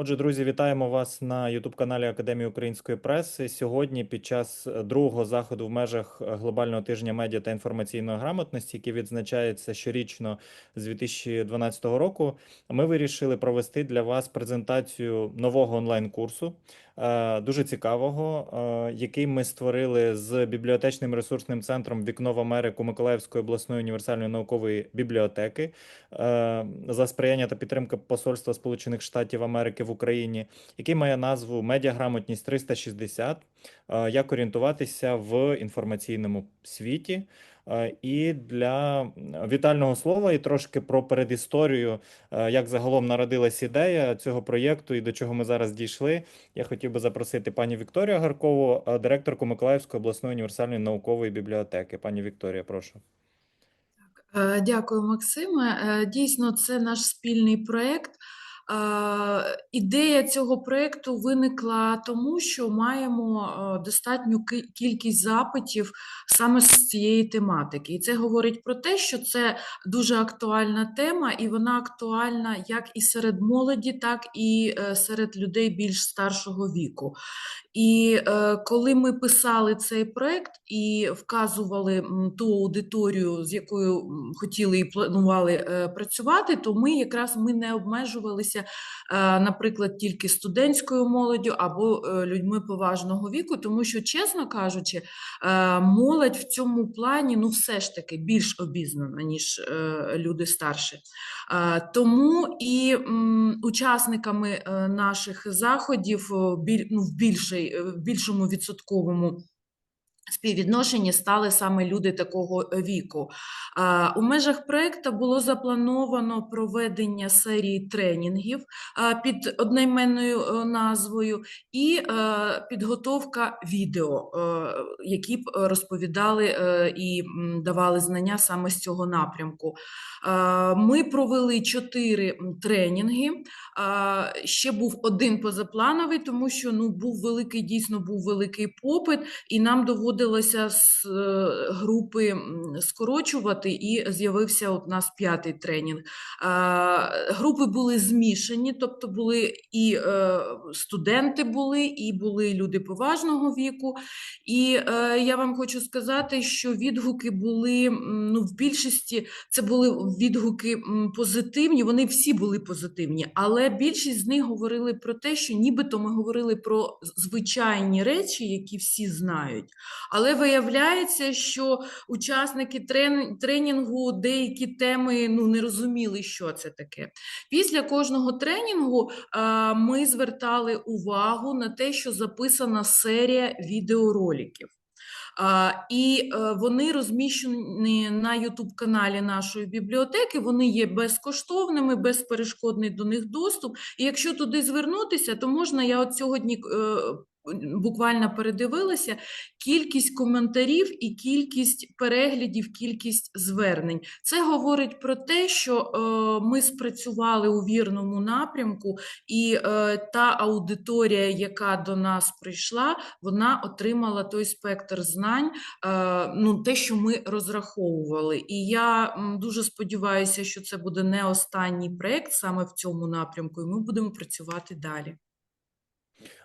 Отже, друзі, вітаємо вас на Ютуб-каналі Академії української преси. Сьогодні, під час е, другого заходу в межах е, глобального тижня медіа та інформаційної грамотності, який відзначається щорічно з 2012 року, ми вирішили провести для вас презентацію нового онлайн-курсу, дуже цікавого, е, який ми створили з бібліотечним ресурсним центром Вікно в Америку Миколаївської обласної універсальної наукової бібліотеки е, за сприяння та підтримки Посольства Сполучених Штатів Америки в Україні, який має назву Медіаграмотність 360. е, Як орієнтуватися в інформаційному світі. Е, І для вітального слова, і трошки про передісторію, е, як загалом народилась ідея цього проєкту і до чого ми зараз дійшли. Я хотів би запросити пані Вікторію Гаркову, е, директорку Миколаївської обласної універсальної наукової бібліотеки. Пані Вікторія, прошу. Дякую, Максиме. Дійсно, це наш спільний проєкт. Ідея цього проєкту виникла тому, що маємо е, достатню кількість запитів саме з цієї тематики. І це говорить про те, що це дуже актуальна тема, і вона актуальна як і серед молоді, так і е, серед людей більш старшого віку. І е, коли ми писали цей проект і вказували ту аудиторію, з якою хотіли і планували працювати, то ми якраз ми не обмежувалися, е, наприклад, тільки студентською молоддю або е, людьми поважного віку, тому що, чесно кажучи, е, молодь в цьому плані ну все ж таки більш обізнана, ніж люди старші. Тому і учасниками наших заходів ну, в, в більшому відсотковому співвідношенні стали саме люди такого е, віку. У межах проекту було заплановано проведення серії тренінгів під одноіменною е, назвою і е, підготовка відео, які б розповідали і давали знання саме з цього напрямку. Ми провели чотири тренінги. Ще був один позаплановий, тому що ну був великий, дійсно був великий попит, і нам доводилося з е, групи скорочувати, і з'явився у нас п'ятий тренінг. Групи були змішані, тобто були і е, студенти були, і були люди поважного віку. І е, я вам хочу сказати, що відгуки були ну, в більшості це були відгуки позитивні, вони всі були позитивні, але більшість з них говорили про те, що нібито ми говорили про звичайні речі, які всі знають. Але виявляється, що учасники тренінгу деякі теми ну, не розуміли, що це таке. Після кожного тренінгу ми звертали увагу на те, що записана серія відеороликів. І е, вони розміщені на YouTube-каналі нашої бібліотеки. Вони є безкоштовними, безперешкодний до них доступ. І якщо туди звернутися, то можна я от сьогодні е, буквально передивилася кількість коментарів і кількість переглядів, кількість звернень. Це говорить про те, що е, ми спрацювали у вірному напрямку, і е, та аудиторія, яка до нас прийшла, вона отримала той спектр знань, е, ну те, що ми розраховували. І я дуже сподіваюся, що це буде не останній проект саме в цьому напрямку, і ми будемо працювати далі.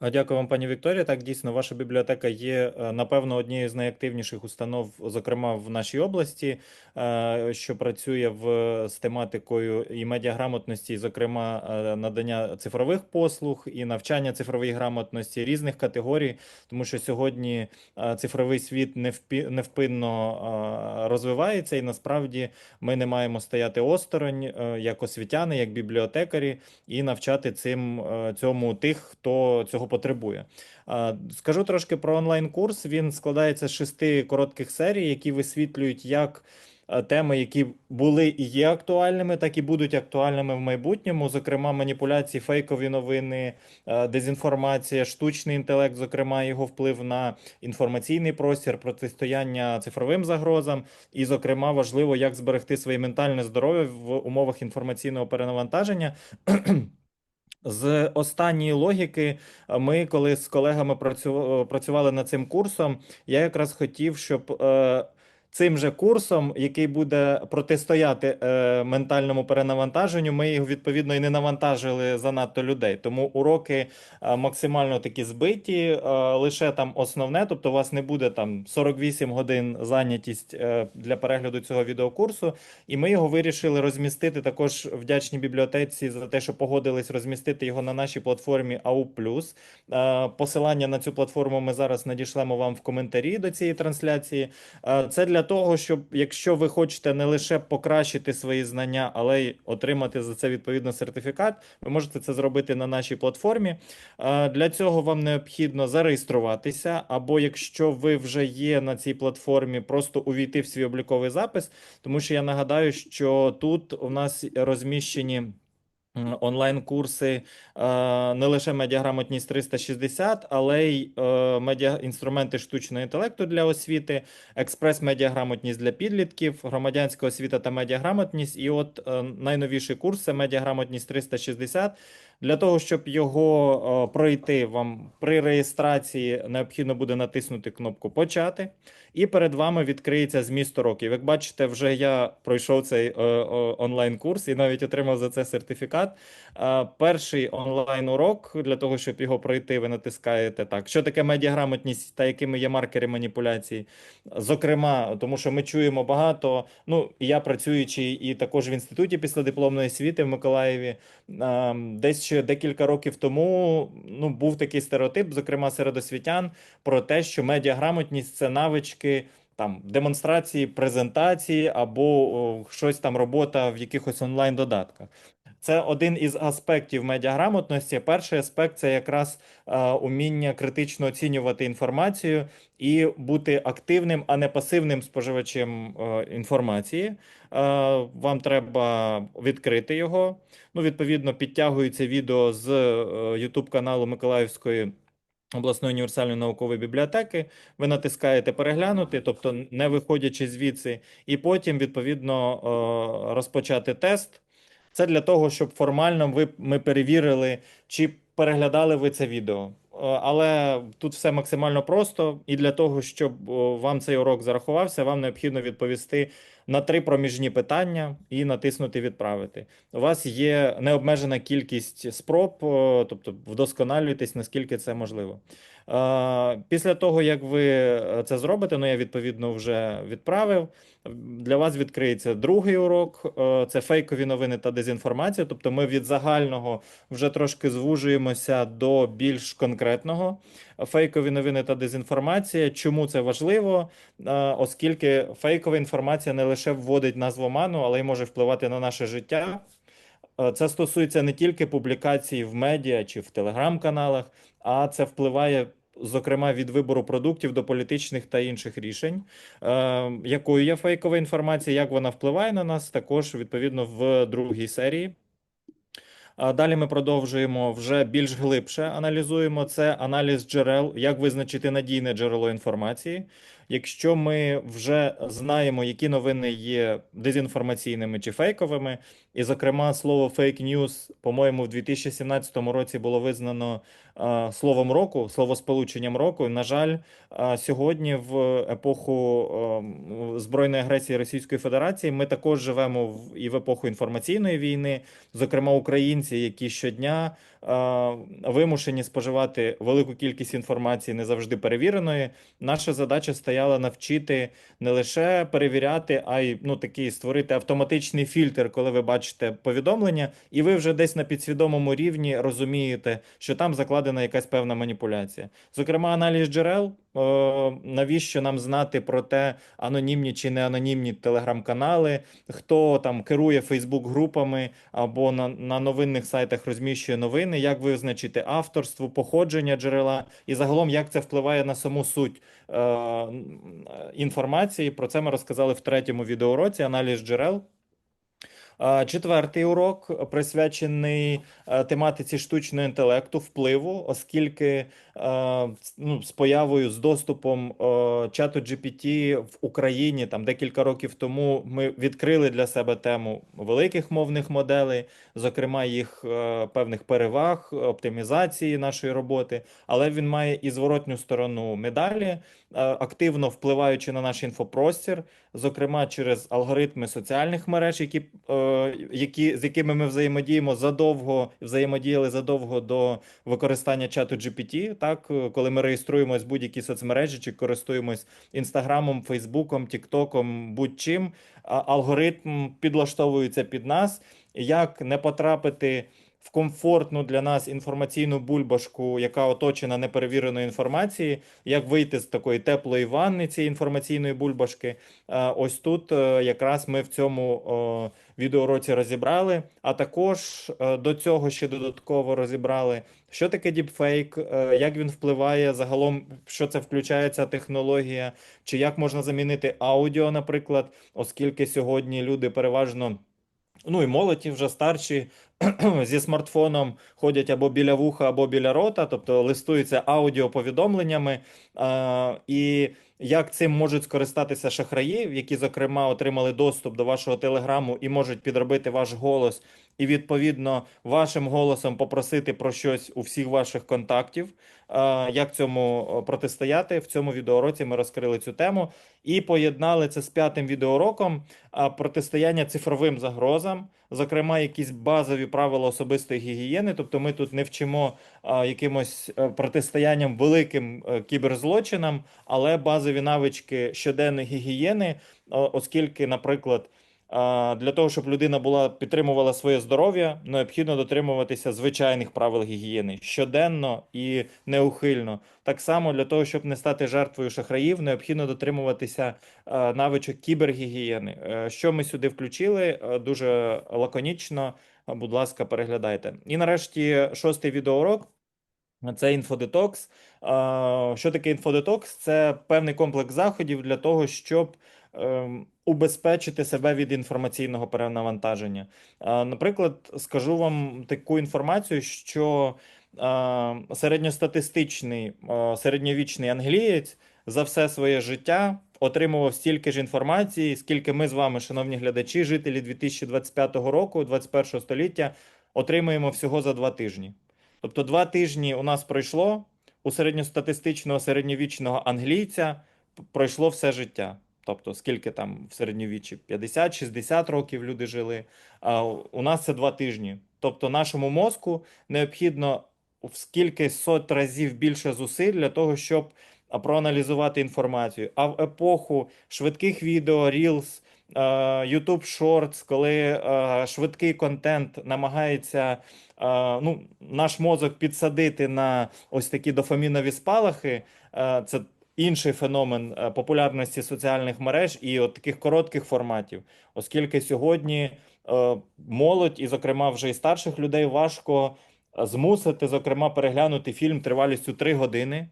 Дякую вам, пані Вікторія. Так, дійсно, ваша бібліотека є, е, напевно, однією з найактивніших установ, зокрема в нашій області, е, що працює в з тематикою і медіаграмотності, зокрема, е, надання цифрових послуг і навчання цифрової грамотності різних категорій, тому що сьогодні цифровий світ невпинно розвивається, і насправді ми не маємо стояти осторонь як освітяни, як бібліотекарі, і навчати цим цьому тих, хто цього потребує. Скажу трошки про онлайн-курс. Він складається з шести коротких серій, які висвітлюють як е, теми, які були і є актуальними, так і будуть актуальними в майбутньому. Зокрема, маніпуляції, фейкові новини, е, дезінформація, штучний інтелект, зокрема, його вплив на інформаційний простір, протистояння цифровим загрозам, і, зокрема, важливо, як зберегти своє ментальне здоров'я в умовах інформаційного перенавантаження. З останньої логіки, е, ми, коли з колегами працю- працювали над цим курсом, я якраз хотів, щоб е, цим же курсом, який буде протистояти е, ментальному перенавантаженню, ми його відповідно і не навантажили занадто людей. Тому уроки е, максимально такі збиті, е, лише там основне, тобто у вас не буде там 48 годин зайнятість е, для перегляду цього відеокурсу. І ми його вирішили розмістити також вдячні бібліотеці за те, що погодились розмістити його на нашій платформі AU+. Е, Посилання на цю платформу ми зараз надішлемо вам в коментарі до цієї трансляції. Е, Це для того, щоб якщо ви хочете не лише покращити свої знання, але й отримати за це відповідно сертифікат, ви можете це зробити на нашій платформі. Для цього вам необхідно зареєструватися, або якщо ви вже є на цій платформі, просто увійти в свій обліковий запис, тому що я нагадаю, що тут у нас розміщені. Онлайн-курси е, не лише медіаграмотність 360, але й е, медіа інструменти штучного інтелекту для освіти, експрес-медіаграмотність для підлітків, громадянська освіта та медіаграмотність. І от найновіші найновіший курс це медіаграмотність 360. Для того, щоб його е, пройти, вам при реєстрації необхідно буде натиснути кнопку Почати, і перед вами відкриється зміст уроків. Як бачите, вже я пройшов цей е, онлайн-курс і навіть отримав за це сертифікат. Е, Перший онлайн-урок для того, щоб його пройти, ви натискаєте так. Що таке медіаграмотність та якими є маркери маніпуляції? Зокрема, тому що ми чуємо багато. Ну, я працюючи і також в інституті післядипломної освіти в Миколаєві. Ем, Десь ще декілька років тому ну, був такий стереотип, зокрема серед освітян, про те, що медіаграмотність це навички там демонстрації, презентації або о, щось там робота в якихось онлайн-додатках. Це один із аспектів медіаграмотності. Перший аспект це якраз е, уміння критично оцінювати інформацію і бути активним, а не пасивним споживачем е, інформації. Е, Вам треба відкрити його. Ну, відповідно, підтягується відео з е, YouTube каналу Миколаївської обласної універсальної наукової бібліотеки. Ви натискаєте переглянути, тобто не виходячи звідси, і потім, відповідно, е, розпочати тест. Це для того, щоб формально ви, ми перевірили, чи переглядали ви це відео. Е, Але тут все максимально просто, і для того, щоб вам цей урок зарахувався, вам необхідно відповісти на три проміжні питання і натиснути Відправити. У вас є необмежена кількість спроб, тобто вдосконалюйтесь, наскільки це можливо. Е, Після того, як ви е, це зробите, ну я відповідно вже відправив. Для вас відкриється другий урок. е, Це фейкові новини та дезінформація. Тобто ми від загального вже трошки звужуємося до більш конкретного. Фейкові новини та дезінформація. Чому це важливо? Оскільки фейкова інформація не лише вводить нас в оману, але й може впливати на наше життя. Е, Це стосується не тільки публікацій в медіа чи в телеграм-каналах, а це впливає, зокрема, від вибору продуктів до політичних та інших рішень. Е, Якою є фейкова інформація, як вона впливає на нас, також відповідно в другій серії. А Далі ми продовжуємо вже більш глибше аналізуємо це аналіз джерел, як визначити надійне джерело інформації. Якщо ми вже знаємо, які новини є дезінформаційними чи фейковими, і, зокрема, слово фейк ньюс, по-моєму, в 2017 році було визнано е, словом року, словосполученням року. На жаль, е, сьогодні, в епоху е, збройної агресії Російської Федерації, ми також живемо в, і в епоху інформаційної війни, зокрема українці, які щодня е, вимушені споживати велику кількість інформації, не завжди перевіреної. Наша задача стояла навчити не лише перевіряти, а й ну такий створити автоматичний фільтр, коли ви бачите повідомлення, і ви вже десь на підсвідомому рівні розумієте, що там закладена якась певна маніпуляція. Зокрема, аналіз джерел. Е, Навіщо нам знати про те, анонімні чи не анонімні телеграм-канали, хто там керує Фейсбук-групами або на, на новинних сайтах розміщує новини, як визначити авторство, походження джерела, і загалом як це впливає на саму суть е, інформації. Про це ми розказали в третьому відеоуроці аналіз джерел. Четвертий урок присвячений е, тематиці штучного інтелекту, впливу, оскільки е, ну, з появою, з доступом е, чату GPT в Україні там декілька років тому ми відкрили для себе тему великих мовних моделей, зокрема їх певних переваг, оптимізації нашої роботи, але він має і зворотню сторону медалі, активно впливаючи на наш інфопростір, зокрема через алгоритми соціальних мереж, які, е, які, з якими ми взаємодіємо задовго, взаємодіяли задовго до використання чату GPT, так, е, коли ми реєструємось будь-які соцмережі чи користуємось Інстаграмом, Фейсбуком, Тіктоком, будь-чим, алгоритм підлаштовується під нас, як не потрапити в комфортну для нас інформаційну бульбашку, яка оточена неперевіреною інформацією, як вийти з такої теплої ванни цієї інформаційної бульбашки. Е, Ось тут е, якраз ми в цьому відеоуроці розібрали, а також е, до цього ще додатково розібрали, що таке діпфейк, як він впливає загалом, що це включає ця технологія, чи як можна замінити аудіо, наприклад, оскільки сьогодні люди переважно. Ну і молоді вже старші зі смартфоном ходять або біля вуха, або біля рота, тобто листуються аудіоповідомленнями. А, і як цим можуть скористатися шахраї, які, зокрема, отримали доступ до вашого телеграму і можуть підробити ваш голос, і відповідно вашим голосом попросити про щось у всіх ваших контактів. Як цьому протистояти? В цьому відеоуроці ми розкрили цю тему і поєднали це з п'ятим відеоуроком протистояння цифровим загрозам, зокрема, якісь базові правила особистої гігієни. Тобто, ми тут не вчимо а, якимось е, протистоянням великим е, кіберзлочинам, але базові навички щоденної гігієни, оскільки, наприклад. Для того, щоб людина була підтримувала своє здоров'я, необхідно дотримуватися звичайних правил гігієни щоденно і неухильно. Так само для того, щоб не стати жертвою шахраїв, необхідно дотримуватися е, навичок кібергігієни. Е, Що ми сюди включили? Е, Дуже лаконічно. Будь ласка, переглядайте. І нарешті шостий відеоурок. Це інфодетокс. Що таке інфодетокс? Це певний комплекс заходів для того, щоб ем, убезпечити себе від інформаційного перенавантаження. А, Наприклад, скажу вам таку інформацію, що середньостатистичний середньовічний англієць за все своє життя отримував стільки ж інформації, скільки ми з вами, шановні глядачі, жителі 2025 року, 21 століття, отримуємо всього за два тижні. Тобто два тижні у нас пройшло у середньостатистичного середньовічного англійця пройшло все життя. Тобто, скільки там в середньовіччі 50-60 років люди жили. А у нас це два тижні. Тобто, нашому мозку необхідно в скільки сот разів більше зусиль для того, щоб проаналізувати інформацію. А в епоху швидких відео, Reels, YouTube Shorts, коли швидкий контент намагається ну, наш мозок підсадити на ось такі дофамінові спалахи, це інший феномен е, популярності соціальних мереж і от таких коротких форматів, оскільки сьогодні е, молодь, і, зокрема, вже і старших людей важко е, змусити, зокрема, переглянути фільм тривалістю 3 години.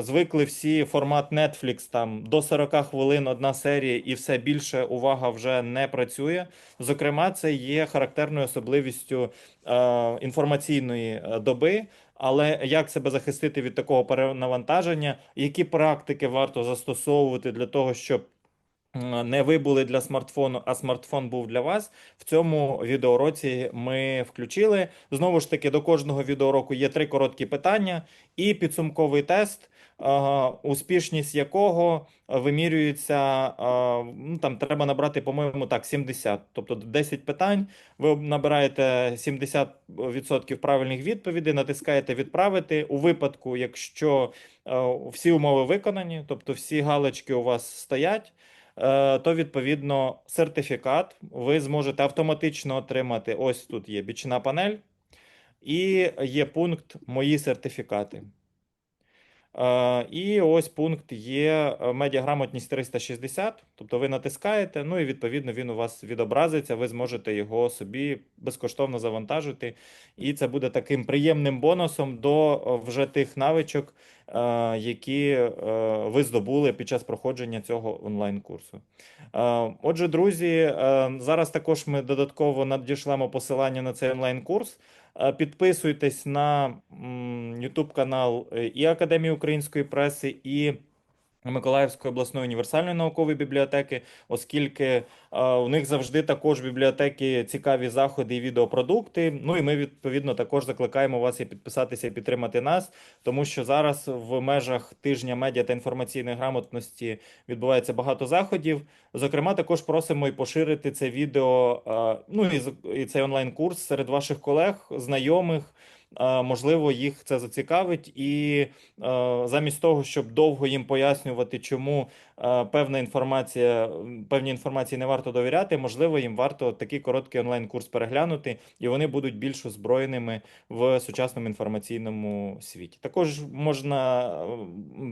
Звикли всі формат Netflix, там до 40 хвилин одна серія, і все більше увага вже не працює. Зокрема, це є характерною особливістю е, інформаційної доби. Але як себе захистити від такого перенавантаження? Які практики варто застосовувати для того, щоб не ви були для смартфону, а смартфон був для вас? В цьому відеоуроці ми включили. Знову ж таки, до кожного відеоуроку є три короткі питання і підсумковий тест, успішність якого вимірюється. Ну, там треба набрати, по-моєму, так, 70. Тобто 10 питань. Ви набираєте 70% правильних відповідей, натискаєте відправити. У випадку, якщо всі умови виконані, тобто всі галочки у вас стоять, то відповідно сертифікат ви зможете автоматично отримати. Ось тут є бічна панель, і є пункт Мої сертифікати. Е, І ось пункт є е, медіаграмотність 360. Тобто ви натискаєте, ну і відповідно він у вас відобразиться, ви зможете його собі безкоштовно завантажити. І це буде таким приємним бонусом до е, вже тих навичок, які ви здобули під час проходження цього онлайн-курсу. Отже, друзі, зараз також ми додатково надішлемо посилання на цей онлайн-курс. Е, Підписуйтесь на YouTube канал е, і Академії української преси, і Миколаївської обласної універсальної наукової бібліотеки, оскільки е, у них завжди також в бібліотеки цікаві заходи і відеопродукти. Ну і ми відповідно також закликаємо вас і підписатися і підтримати нас, тому що зараз в межах тижня медіа та інформаційної грамотності відбувається багато заходів. Зокрема, також просимо і поширити це відео, е, ну і, і цей онлайн-курс серед ваших колег, знайомих. Можливо, їх це зацікавить, і е, замість того, щоб довго їм пояснювати, чому певна інформація, певній інформації не варто довіряти, можливо, їм варто такий короткий онлайн-курс переглянути, і вони будуть більш озброєними в сучасному інформаційному світі. Також можна е,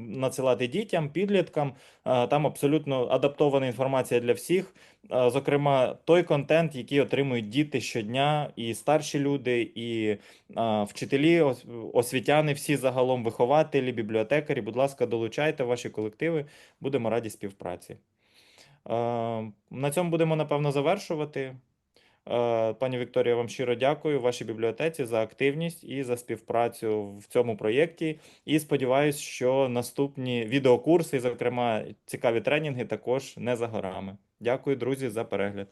надсилати дітям, підліткам. е, Там абсолютно адаптована інформація для всіх. Е, Зокрема, той контент, який отримують діти щодня, і старші люди, і а, вчителі, освітяни, всі загалом вихователі, бібліотекарі. Будь ласка, долучайте ваші колективи, будемо раді співпраці. Е, На цьому будемо напевно завершувати. Е, Пані Вікторія, вам щиро дякую вашій бібліотеці за активність і за співпрацю в цьому проєкті. І сподіваюся, що наступні відеокурси, зокрема цікаві тренінги, також не за горами. Дякую, друзі, за перегляд.